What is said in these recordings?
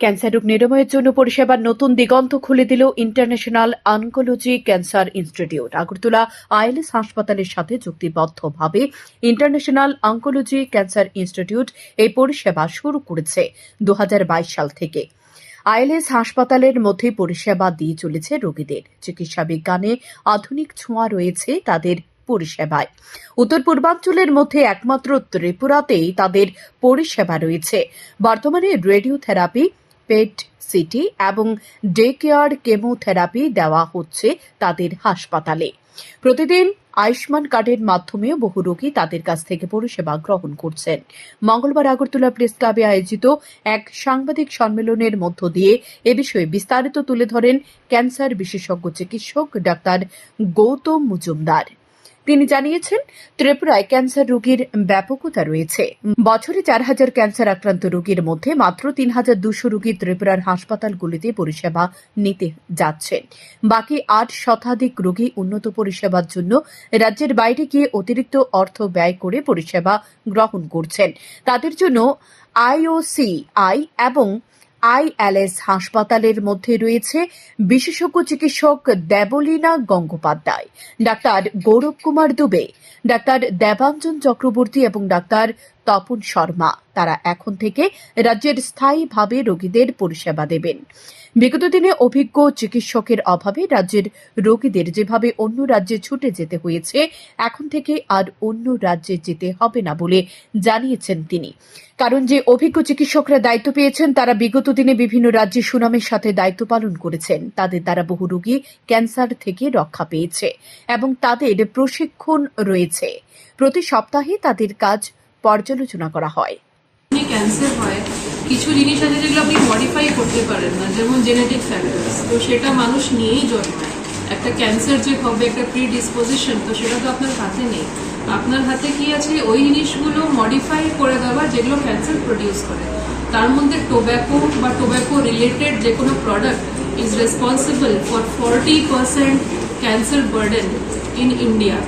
Cancer রোগ নিরাময়ের জন্য পরিষেবার নতুন দিগন্ত খুলে দিল international oncology cancer institute. Agartala ILS হাসপাতালের সাথে চুক্তিবদ্ধভাবে ইন্টারন্যাশনাল অনকোলজি ক্যান্সার ইনস্টিটিউট এই পরিষেবা শুরু করেছে দু হাজার বাইশ সাল থেকে। আইএলএস হাসপাতালের মধ্যে পরিষেবা দিয়ে চলেছে রোগীদের। চিকিৎসা বিজ্ঞানে আধুনিক ছোঁয়া রয়েছে তাদের পরিষেবায়। উত্তর পূর্বাঞ্চলের মধ্যে একমাত্র ত্রিপুরাতেই তাদের পরিষেবা রয়েছে। বর্তমানে রেডিওথেরাপি পেট, সিটি এবং ডে কেয়ার কেমোথেরাপি দেওয়া হচ্ছে তাদের হাসপাতালে। প্রতিদিন আয়ুষ্মান কার্ডের মাধ্যমেও বহু রোগী তাদের কাছ থেকে পরিষেবা গ্রহণ করছেন। মঙ্গলবার আগরতলা প্রেস ক্লাবে আয়োজিত এক সাংবাদিক সম্মেলনের মধ্য দিয়ে এ বিষয়ে বিস্তারিত তুলে ধরেন ক্যান্সার বিশেষজ্ঞ চিকিৎসক ডাক্তার গৌতম মজুমদার। তিনি জানিয়েছেন, ত্রিপুরায় ক্যান্সার রোগীর ব্যাপকতা রয়েছে। বছরে চার হাজার ক্যান্সার আক্রান্ত রোগীর মধ্যে মাত্র তিন হাজার দুশো রোগী ত্রিপুরার হাসপাতালগুলিতে পরিষেবা নিতে যাচ্ছেন বাকি আট শতাধিক রোগী উন্নত পরিষেবার জন্য রাজ্যের বাইরে গিয়ে অতিরিক্ত অর্থ ব্যয় করে পরিষেবা গ্রহণ করছেন। তাদের জন্য আইওসিআই এবং আইএলএস হাসপাতালের মধ্যে রয়েছে বিশেষজ্ঞ চিকিৎসক দেবলীনা গঙ্গোপাধ্যায়, ডাক্তার গৌরব কুমার দুবে, ডাক্তার দেবাঞ্জন চক্রবর্তী এবং ডাক্তার তপন শর্মা। তারা এখন থেকে রাজ্যের স্থায়ীভাবে রোগীদের পরিষেবা দেবেন। বিগত দিনে অভিজ্ঞ চিকিৎসকের অভাবে রাজ্যের রোগীদের যেভাবে অন্য রাজ্যে ছুটে যেতে হয়েছে, এখন থেকে আর অন্য রাজ্যে যেতে হবে না বলে জানিয়েছেন তিনি। কারণ যে অভিজ্ঞ চিকিৎসকরা দায়িত্ব পেয়েছেন, তারা বিগত দিনে বিভিন্ন রাজ্যে সুনামের সাথে দায়িত্ব পালন করেছেন। তাদের দ্বারা বহু রোগী ক্যান্সার থেকে রক্ষা পেয়েছে এবং তাদের প্রশিক্ষণ রয়েছে। প্রতি সপ্তাহে তাদের কাজ পর্যালোচনা করা হয়। ক্যান্সার হয়, কিছু জিনিস আছে যেগুলো আপনি মডিফাই করতে পারেন না, যেমন জেনেটিক ফ্যাক্টরস তো সেটা মানুষ নিয়েই জন্মায়। একটা ক্যান্সার যে হবে, একটা প্রি ডিসপোজিশন তো সেটা তো আপনার হাতে নেই। আপনার হাতে কি আছে? ওই জিনিসগুলো মডিফাই করে দেওয়া যেগুলো ক্যান্সার প্রডিউস করে। তার মধ্যে টোব্যাকো বা টোব্যাকো রিলেটেড যে কোনো product is responsible for forty percent cancer burden in India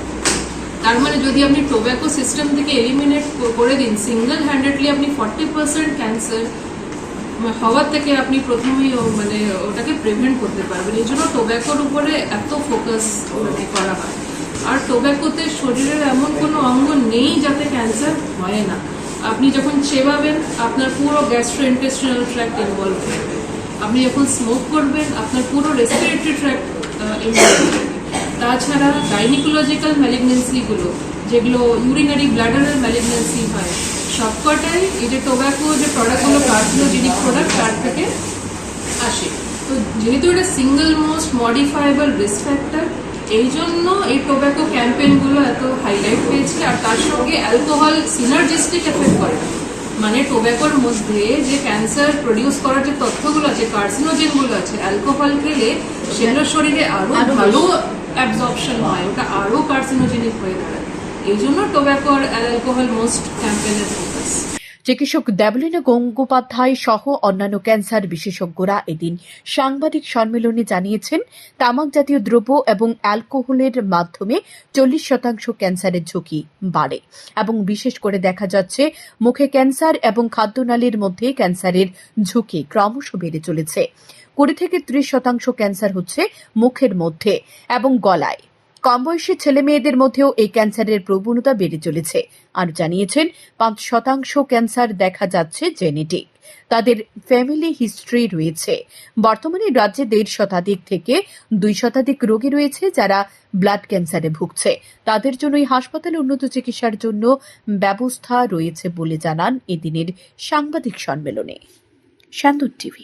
তার মানে যদি আপনি টোব্যাকো সিস্টেম থেকে এলিমিনেট করে দিন সিঙ্গেল হ্যান্ডেডলি আপনি ফর্টি পার্সেন্ট ক্যান্সার হওয়ার থেকে আপনি প্রথমেই মানে ওটাকে প্রিভেন্ট করতে পারবেন। এই জন্য টোব্যাকোর উপরে এত ফোকাস মানে করা হয়। আর টোব্যাকোতে শরীরের এমন কোনো অঙ্গ নেই যাতে ক্যান্সার হয় না। আপনি যখন চেবাবেন, আপনার পুরো গ্যাস্ট্রো ইন্টেস্টিনাল ট্র্যাক্ট ইনভলভ থাকবে আপনি যখন স্মোক করবেন, আপনার পুরো রেসপিরেটরি ট্র্যাক্ট ইনভলভ থাকবে তাছাড়া গাইনিকোলজিক্যাল ম্যালিগনেন্সিগুলো যেগুলো ইউরিনারি ব্লাডারের ম্যালিগনেন্সি হয় সবকটাই এই যে টোব্যাকো যে প্রোডাক্টগুলো কার্ডিওজেনিক প্রোডাক্ট তার থেকে আসে। তো যেহেতু এটা single most modifiable risk factor এই জন্য এই টোব্যাকো ক্যাম্পেইনগুলো এত হাইলাইট পেয়েছে আর তার সঙ্গে অ্যালকোহল সিনার্জিস্টিক এফেক্ট করে। মানে টোব্যাকোর মধ্যে যে ক্যান্সার প্রডিউস করার যে তথ্যগুলো আছে কার্সিনোজেনগুলো আছে অ্যালকোহল খেলে সেগুলো শরীরে আরও ভালো অ্যাবজর্পশন হয়, ওটা আরও কার্সিনোজেনিক হয়ে দাঁড়ায়। এই জন্য টোব্যাকো আর অ্যালকোহল মোস্ট ক্যাম্পেইনের ফোকাস চিকিৎসক দেবলীনা গঙ্গোপাধ্যায় সহ অন্যান্য ক্যান্সার বিশেষজ্ঞরা এদিন সাংবাদিক সম্মেলনে জানিয়েছেন, তামাক জাতীয় দ্রব্য এবং অ্যালকোহলের মাধ্যমে চল্লিশ শতাংশ ক্যান্সারের ঝুঁকি বাড়ে এবং বিশেষ করে দেখা যাচ্ছে, মুখে ক্যান্সার এবং খাদ্যনালীর মধ্যে ক্যান্সারের ঝুঁকি ক্রমশ বেড়ে চলেছে। কুড়ি থেকে ত্রিশ শতাংশ ক্যান্সার হচ্ছে মুখের মধ্যে এবং গলায়। কম বয়সী ছেলে মেয়েদের মধ্যেও এই ক্যান্সারের প্রবণতা বেড়ে চলেছে। আর জানিয়েছেন, পাঁচ শতাংশ ক্যান্সার দেখা যাচ্ছে জেনেটিক। তাদের ফ্যামিলি হিস্ট্রি রয়েছে। বর্তমানে রাজ্যে দেড় শতাধিক থেকে দুই শতাধিক রোগী রয়েছে যারা ব্লাড ক্যান্সারে ভুগছে। তাদের জন্য এই হাসপাতালে উন্নত চিকিৎসার জন্য ব্যবস্থা রয়েছে বলে জানান এদিনের সাংবাদিক সম্মেলনে। টিভি।